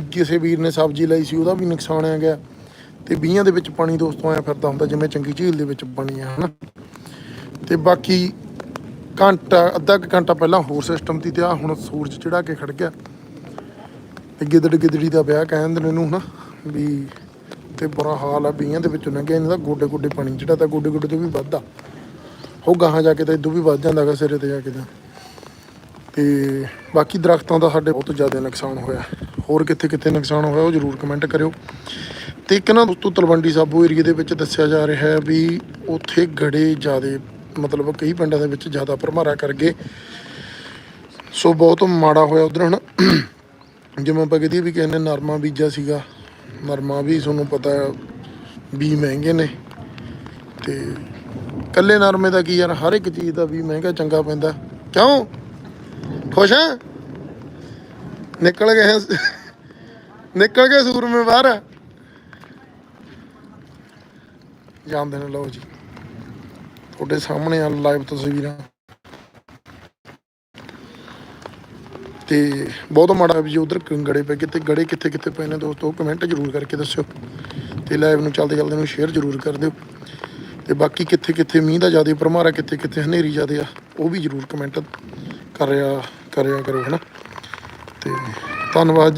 ਕਿਸੇ ਵੀਰ ਨੇ ਸਬਜ਼ੀ ਲਈ ਸੀ, ਉਹਦਾ ਵੀ ਨੁਕਸਾਨ ਆ ਗਿਆ। ਤੇ ਬੀਆਂ ਦੇ ਵਿੱਚ ਪਾਣੀ ਦੋਸਤੋ ਆਇਆ ਫਿਰਦਾ ਹੁੰਦਾ ਜਿਵੇਂ ਚੰਗੀ ਝੀਲ ਦੇ ਵਿੱਚ ਪਾਣੀ ਆ, ਹਨਾ। ਤੇ ਬਾਕੀ ਘੰਟਾ, ਅੱਧਾ ਕੁ ਘੰਟਾ ਪਹਿਲਾਂ ਹੋਰ ਸਿਸਟਮ ਸੀ ਤੇ ਆ ਹੁਣ ਸੂਰਜ ਚੜਾ ਕੇ ਖੜ ਗਿਆ। ਤੇ ਗਿੱਦੜ ਗਿੱਦੜੀ ਦਾ ਵਿਆਹ ਕਹਿੰਦੇ ਨੇ ਇਹਨੂੰ, ਹਨਾ, ਵੀ ਤੇ ਬੁਰਾ ਹਾਲ ਆ ਬੀਆਂ ਦੇ ਵਿੱਚੋਂ ਲੰਘਿਆ ਇਹਨਾਂ ਦਾ ਗੋਡੇ ਗੋਡੇ ਪਾਣੀ ਜਿਹੜਾ ਤਾਂ ਗੋਡੇ ਗੋਡੇ ਤੋਂ ਵੀ ਵੱਧਦਾ। ਉਹ ਗਾਹਾਂ ਜਾ ਕੇ ਤਾਂ ਇਦੋਂ ਵੀ ਵੱਧ ਜਾਂਦਾ ਗਾ ਸਿਰੇ ਤੇ ਜਾ ਕੇ ਤਾਂ। ਤੇ ਬਾਕੀ ਦਰਖਤਾਂ ਦਾ ਸਾਡੇ ਬਹੁਤ ਜ਼ਿਆਦਾ ਨੁਕਸਾਨ ਹੋਇਆ। ਹੋਰ ਕਿੱਥੇ ਕਿੱਥੇ ਨੁਕਸਾਨ ਹੋਇਆ, ਉਹ ਜਰੂਰ ਕਮੈਂਟ ਕਰਿਓ। ਤੇ ਇੱਕ ਨਾ ਦੋਸਤੋ, ਤਲਵੰਡੀ ਸਾਬੋ ਏਰੀਏ ਦੇ ਵਿੱਚ ਦੱਸਿਆ ਜਾ ਰਿਹਾ ਹੈ ਵੀ ਉੱਥੇ ਗੜੇ ਜ਼ਿਆਦੇ, ਮਤਲਬ ਕਈ ਪਿੰਡਾਂ ਦੇ ਵਿੱਚ ਜ਼ਿਆਦਾ ਭਰਮਾਰਾ ਕਰ ਗਏ। ਸੋ ਬਹੁਤ ਮਾੜਾ ਹੋਇਆ ਉਧਰ ਹੁਣ ਜਿਵੇਂ ਆਪਾਂ ਕਹਦੇ ਵੀ ਕਹਿੰਦੇ ਨਰਮਾ ਬੀਜਾ ਸੀਗਾ। ਨਰਮਾ ਵੀ ਤੁਹਾਨੂੰ ਪਤਾ ਵੀ ਮਹਿੰਗੇ ਨੇ। ਤੇ ਕੱਲੇ ਨਰਮੇ ਦਾ ਕੀ ਯਾਰ, ਹਰ ਇੱਕ ਚੀਜ਼ ਦਾ ਵੀ ਮਹਿੰਗਾ ਚੰਗਾ ਪੈਂਦਾ। ਕਿਉਂ? ਖੁਸ਼ ਆ ਨਿਕਲ ਗਏ। ਨਿਕਲ ਗਏ ਸੂਰਮੇ ਬਾਹਰ। ਜਾਂਦੇ ਨੇ, ਲਓ ਜੀ। ਤੁਹਾਡੇ ਸਾਹਮਣੇ ਆ ਲਾਈਵ ਤਸਵੀਰਾਂ। ਤੇ ਬਹੁਤ ਮਾੜਾ ਵੀ ਉਧਰ ਗੜੇ ਪਏ, ਕਿਤੇ ਗੜੇ ਕਿੱਥੇ ਕਿੱਥੇ ਪਏ ਨੇ ਦੋਸਤੋ ਕਮੈਂਟ ਜ਼ਰੂਰ ਕਰਕੇ ਦੱਸਿਓ। ਤੇ ਲਾਈਵ ਨੂੰ ਚੱਲਦੇ ਚੱਲਦੇ ਨੂੰ ਸ਼ੇਅਰ ਜ਼ਰੂਰ ਕਰ ਦਿਓ। ਤੇ ਬਾਕੀ ਕਿੱਥੇ ਕਿੱਥੇ ਮੀਂਹ ਦਾ ਜ਼ਿਆਦਾ ਪ੍ਰਮਾਰਾ ਕਿੱਥੇ ਕਿੱਥੇ ਹਨੇਰੀ ਜ਼ਿਆਦਾ ਆ, ਉਹ ਵੀ ਜ਼ਰੂਰ ਕਮੈਂਟ ਕਰਿਆ ਕਰਿਆ ਕਰੋ, ਹਨਾ। ਤੇ ਧੰਨਵਾਦ